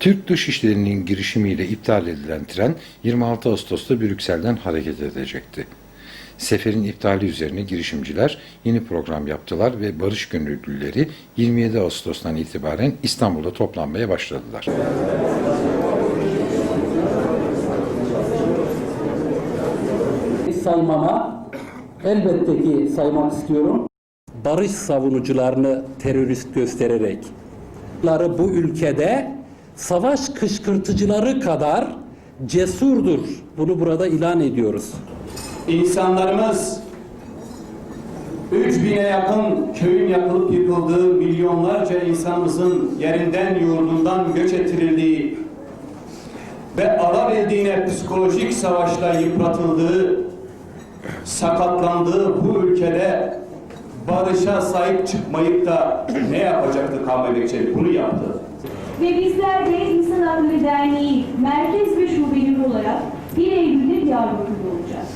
Türk Dışişleri'nin girişimiyle iptal edilen tren 26 Ağustos'ta Brüksel'den hareket edecekti. Seferin iptali üzerine girişimciler yeni program yaptılar ve barış gönüllüleri 27 Ağustos'tan itibaren İstanbul'da toplanmaya başladılar. saymama elbette ki saymak istiyorum. Barış savunucularını terörist göstererek bu ülkede savaş kışkırtıcıları kadar cesurdur. Bunu burada ilan ediyoruz. İnsanlarımız 3000'e yakın köyün yakılıp yıkıldığı, milyonlarca insanımızın yerinden yurdundan göç ettirildiği ve alabildiğine psikolojik savaşla yıpratıldığı, sakatlandığı bu ülkede barışa sahip çıkmayıp da ne yapacaktı Kamil Bekçeli? Bunu yaptı. Ve bizler de İnsan Hakları Derneği merkez ve şubeleri olarak 1 Eylül'de Diyarbakır'da olacağız.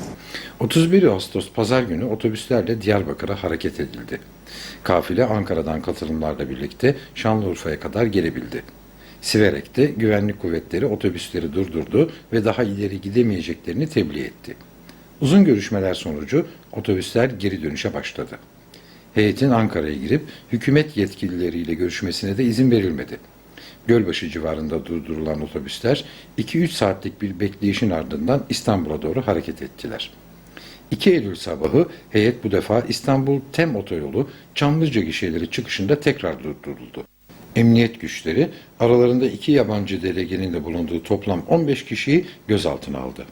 31 Ağustos pazar günü otobüslerle Diyarbakır'a hareket edildi. Kafile Ankara'dan katılımlarla birlikte Şanlıurfa'ya kadar gelebildi. Siverek'te güvenlik kuvvetleri otobüsleri durdurdu ve daha ileri gidemeyeceklerini tebliğ etti. Uzun görüşmeler sonucu otobüsler geri dönüşe başladı. Heyetin Ankara'ya girip hükümet yetkilileriyle görüşmesine de izin verilmedi. Gölbaşı civarında durdurulan otobüsler 2-3 saatlik bir bekleyişin ardından İstanbul'a doğru hareket ettiler. 2 Eylül sabahı heyet bu defa İstanbul Tem Otoyolu Çamlıca gişeleri çıkışında tekrar durduruldu. Emniyet güçleri aralarında iki yabancı delegenin de bulunduğu toplam 15 kişiyi gözaltına aldı.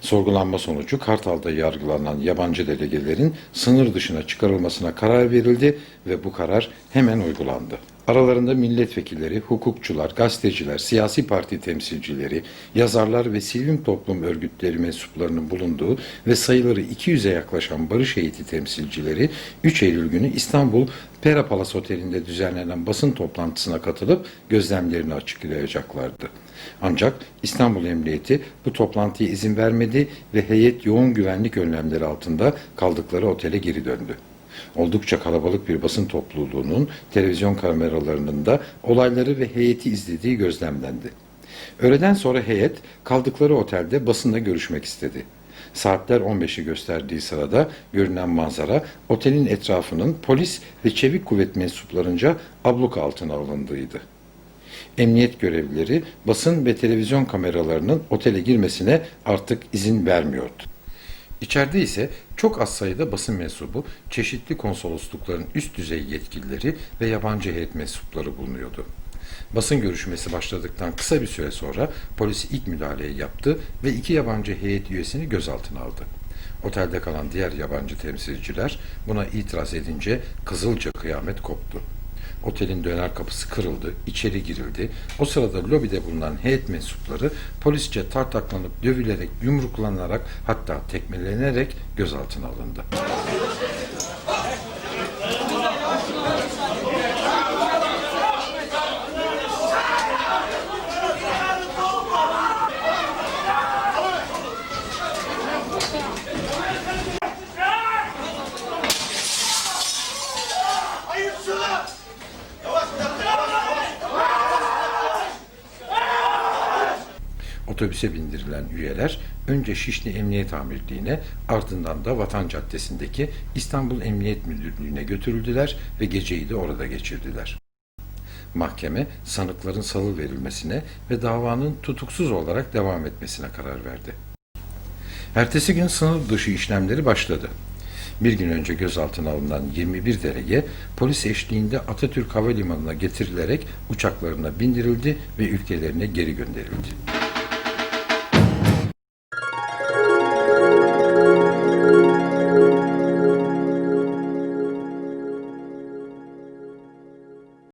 Sorgulanma sonucu Kartal'da yargılanan yabancı delegelerin sınır dışına çıkarılmasına karar verildi ve bu karar hemen uygulandı. Aralarında milletvekilleri, hukukçular, gazeteciler, siyasi parti temsilcileri, yazarlar ve sivil toplum örgütleri mensuplarının bulunduğu ve sayıları 200'e yaklaşan barış heyeti temsilcileri 3 Eylül günü İstanbul Pera Palace Oteli'nde düzenlenen basın toplantısına katılıp gözlemlerini açıklayacaklardı. Ancak İstanbul Emniyeti bu toplantıya izin vermedi ve heyet yoğun güvenlik önlemleri altında kaldıkları otele geri döndü. Oldukça kalabalık bir basın topluluğunun televizyon kameralarının da olayları ve heyeti izlediği gözlemlendi. Öğleden sonra heyet kaldıkları otelde basınla görüşmek istedi. Saatler 15'i gösterdiği sırada görünen manzara otelin etrafının polis ve çevik kuvvet mensuplarınca abluk altına alındığıydı. Emniyet görevlileri basın ve televizyon kameralarının otele girmesine artık izin vermiyordu. İçeride ise çok az sayıda basın mensubu, çeşitli konsoloslukların üst düzey yetkilileri ve yabancı heyet mensupları bulunuyordu. Basın görüşmesi başladıktan kısa bir süre sonra polis ilk müdahaleyi yaptı ve iki yabancı heyet üyesini gözaltına aldı. Otelde kalan diğer yabancı temsilciler buna itiraz edince kızılca kıyamet koptu. Otelin döner kapısı kırıldı, içeri girildi. O sırada lobide bulunan heyet mensupları polisçe tartaklanıp dövülerek, yumruklanarak hatta tekmelenerek gözaltına alındı. Otobüse bindirilen üyeler önce Şişli Emniyet Amirliği'ne ardından da Vatan Caddesi'ndeki İstanbul Emniyet Müdürlüğü'ne götürüldüler ve geceyi de orada geçirdiler. Mahkeme sanıkların salı verilmesine ve davanın tutuksuz olarak devam etmesine karar verdi. Ertesi gün sınır dışı işlemleri başladı. Bir gün önce gözaltına alınan 21 delege polis eşliğinde Atatürk Havalimanı'na getirilerek uçaklarına bindirildi ve ülkelerine geri gönderildi.